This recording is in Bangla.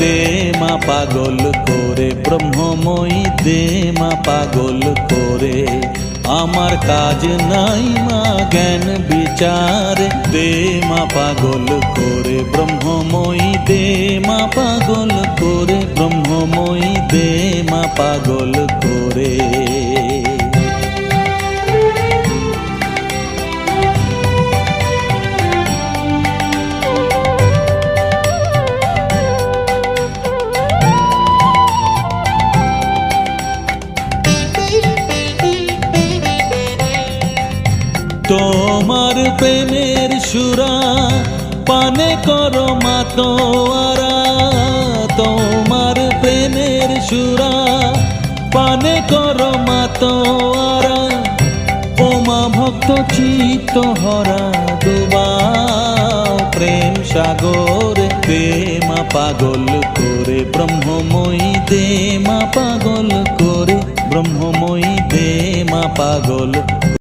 দে মা পাগল করে, ব্রহ্মময়ী দে মা পাগল করে। আমার কাজ নাই মা জ্ঞান বিচার, দে মা পাগল করে, ব্রহ্মময়ী দে মা পাগল করে, ব্রহ্মময়ী দে মা পাগল করে। তোমার প্রেমের সুরা, পানে করো মাতোয়ারা তোমার প্রেমের সুরা, পানে করো মাতোয়ারা ওমা ভক্ত চিত্ত হরা, ডুবাও প্রেম সাগর, প্রেমা পাগল করে, ব্রহ্মময়ী দে মা পাগল করে, ব্রহ্মময়ী দে মা পাগল